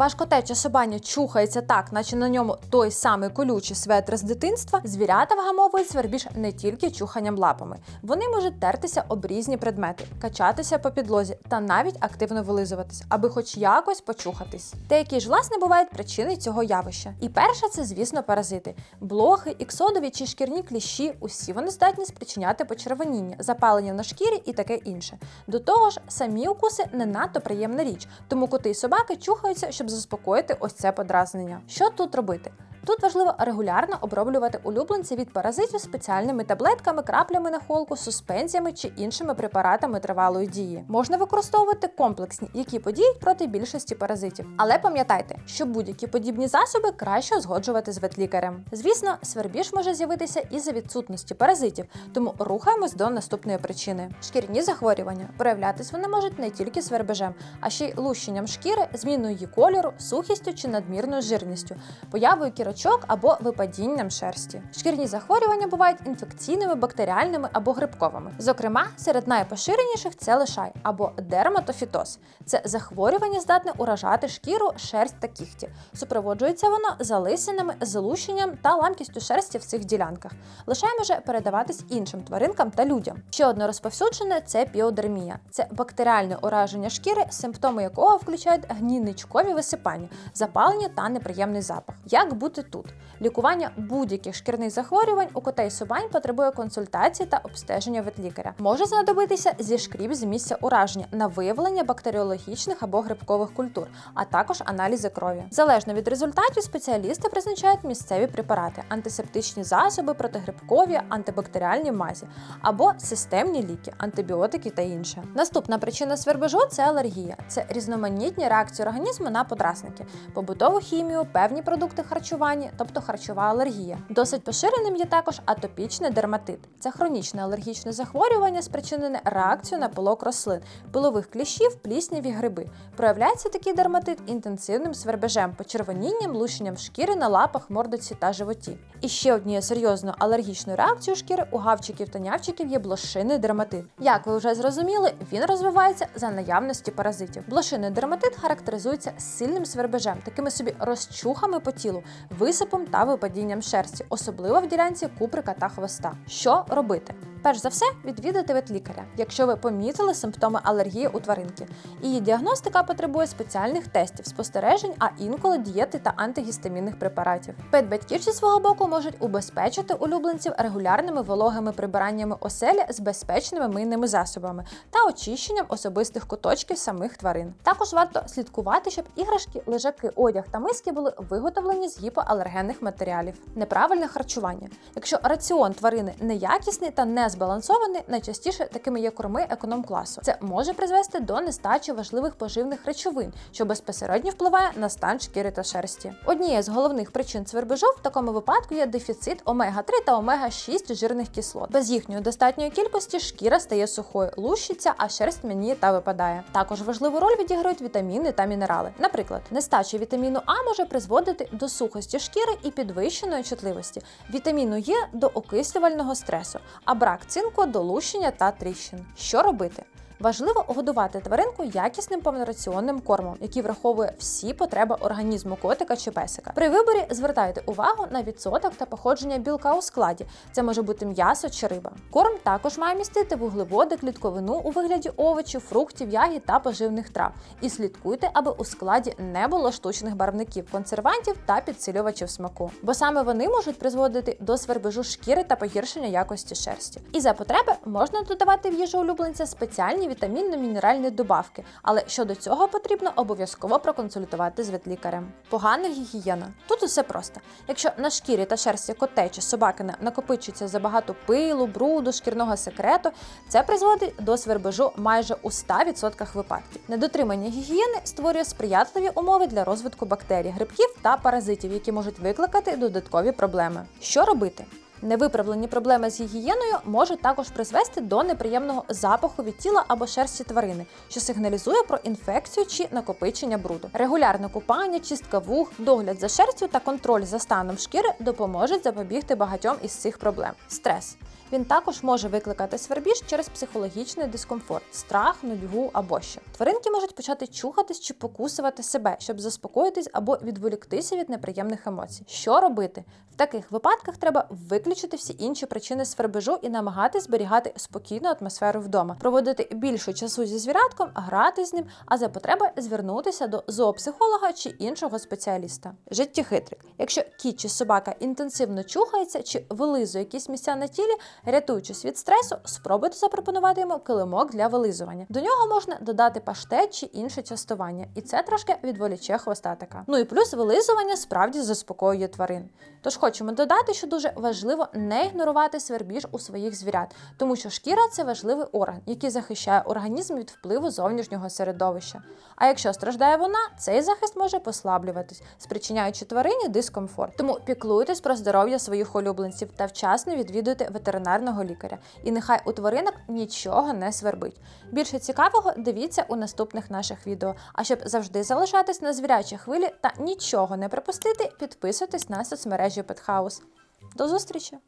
Ваш котече собаня чухається так, наче на ньому той самий колючий светр з дитинства, звірята вгамовують свербіж не тільки чуханням лапами. Вони можуть тертися об різні предмети, качатися по підлозі та навіть активно вилизуватись, аби хоч якось почухатись. Деякі ж власне бувають причини цього явища. І перше це, звісно, паразити. Блохи, іксодові чи шкірні кліщі усі вони здатні спричиняти почервоніння, запалення на шкірі і таке інше. До того ж, самі укуси не надто приємна річ, тому коти і собаки чухаються, щоб заспокоїти ось це подразнення. Що тут робити? Тут важливо регулярно оброблювати улюбленця від паразитів спеціальними таблетками, краплями на холку, суспензіями чи іншими препаратами тривалої дії. Можна використовувати комплексні, які подіють проти більшості паразитів. Але пам'ятайте, що будь-які подібні засоби краще узгоджувати з ветлікарем. Звісно, свербіж може з'явитися і за відсутності паразитів, тому рухаємось до наступної причини. Шкірні захворювання проявлятись вони можуть не тільки свербежем, а ще й лущенням шкіри, зміною її кольору, сухістю чи надмірною жирністю, появою кірочок або випадінням шерсті. Шкірні захворювання бувають інфекційними, бактеріальними або грибковими. Зокрема, серед найпоширеніших це лишай або дерматофітоз. Це захворювання здатне уражати шкіру, шерсть та кігті. Супроводжується воно залисинами, залущенням та ламкістю шерсті в цих ділянках. Лишай може передаватись іншим тваринкам та людям. Ще одне розповсюджене це піодермія. Це бактеріальне ураження шкіри, симптоми якого включають гнійничкові висипання, запалення та неприємний запах. Як бути тут? Лікування будь-яких шкірних захворювань у котей собань потребує консультації та обстеження ветлікаря. Може знадобитися зішкріб з місця ураження на виявлення бактеріологічних або грибкових культур, а також аналізи крові. Залежно від результатів, спеціалісти призначають місцеві препарати, антисептичні засоби, протигрибкові, антибактеріальні мазі або системні ліки, антибіотики та інше. Наступна причина свербежу це алергія. Це різноманітні реакції організму на подразники, побутову хімію, певні продукти харчування, тобто харчова алергія. Досить поширеним є також атопічний дерматит. Це хронічне алергічне захворювання, спричинене реакцією на пилок рослин, пилових кліщів, плісняві гриби. Проявляється такий дерматит інтенсивним свербежем, почервонінням, лущенням шкіри на лапах, мордоці та животі. І ще однією серйозною алергічною реакцією шкіри у гавчиків та нявчиків є блошиний дерматит. Як ви вже зрозуміли, він розвивається за наявності паразитів. Блошиний дерматит характеризується сильним свербежем, такими собі розчухами по тілу, висипом та випадінням шерсті, особливо в ділянці куприка та хвоста. Що робити? Перш за все, відвідати ветлікаря, якщо ви помітили симптоми алергії у тваринки. Її діагностика потребує спеціальних тестів, спостережень, а інколи дієти та антигістамінних препаратів. Педбатьки зі свого боку можуть убезпечити улюбленців регулярними вологими прибираннями оселі з безпечними мийними засобами та очищенням особистих куточків самих тварин. Також варто слідкувати, щоб іграшки, лежаки, одяг та миски були виготовлені з гіпоалергенних матеріалів. Неправильне харчування. Якщо раціон тварини неякісний та не збалансований, найчастіше такими є корми економ-класу. Це може призвести до нестачі важливих поживних речовин, що безпосередньо впливає на стан шкіри та шерсті. Однією з головних причин цвербежу в такому випадку є дефіцит омега-3 та омега-6 жирних кислот. Без їхньої достатньої кількості шкіра стає сухою, лущиться, а шерсть мені та випадає. Також важливу роль відіграють вітаміни та мінерали. Наприклад, нестача вітаміну А може призводити до сухості шкіри і підвищеної чутливості, вітаміну Е до окислювального стресу, а брак цинку долущення та тріщин. Що робити? Важливо годувати тваринку якісним повнораціонним кормом, який враховує всі потреби організму котика чи песика. При виборі звертайте увагу на відсоток та походження білка у складі. Це може бути м'ясо чи риба. Корм також має містити вуглеводи, клітковину у вигляді овочів, фруктів, ягід та поживних трав. І слідкуйте, аби у складі не було штучних барвників, консервантів та підсилювачів смаку, бо саме вони можуть призводити до свербежу шкіри та погіршення якості шерсті. І за потреби можна додавати в їжу улюбленця спеціальні вітамінно-мінеральні добавки, але щодо цього потрібно обов'язково проконсультувати з ветлікарем. Погана гігієна. Тут усе просто. Якщо на шкірі та шерсті котей чи собакина накопичується забагато пилу, бруду, шкірного секрету, це призводить до свербежу майже у 100% випадків. Недотримання гігієни створює сприятливі умови для розвитку бактерій, грибків та паразитів, які можуть викликати додаткові проблеми. Що робити? Невиправлені проблеми з гігієною можуть також призвести до неприємного запаху від тіла або шерсті тварини, що сигналізує про інфекцію чи накопичення бруду. Регулярне купання, чистка вух, догляд за шерстю та контроль за станом шкіри допоможуть запобігти багатьом із цих проблем. Стрес. Він також може викликати свербіж через психологічний дискомфорт, страх, нудьгу або що. Тваринки можуть почати чухатись чи покусувати себе, щоб заспокоїтись або відволіктися від неприємних емоцій. Що робити? В таких випадках треба виключити всі інші причини свербежу і намагатись зберігати спокійну атмосферу вдома, проводити більше часу зі звірятком, грати з ним, а за потреби звернутися до зоопсихолога чи іншого спеціаліста. Життєхитрик. Якщо кіт чи собака інтенсивно чухається чи вилизує якісь місця на тілі, рятуючись від стресу, спробуйте запропонувати йому килимок для вилизування. До нього можна додати паштет чи інше частування, і це трошки відволіче хвостатика. Ну і плюс вилизування справді заспокоює тварин. Тож хочемо додати, що дуже важливо не ігнорувати свербіж у своїх звірят, тому що шкіра це важливий орган, який захищає організм від впливу зовнішнього середовища. А якщо страждає вона, цей захист може послаблюватись, спричиняючи тварині дискомфорт. Тому піклуйтесь про здоров'я своїх улюбленців та вчасно відвідуйте ветеринарного лікаря. І нехай у тваринок нічого не свербить. Більше цікавого дивіться у наступних наших відео. А щоб завжди залишатись на звірячій хвилі та нічого не пропустити, підписуйтесь на соцмережі Петхаус. До зустрічі!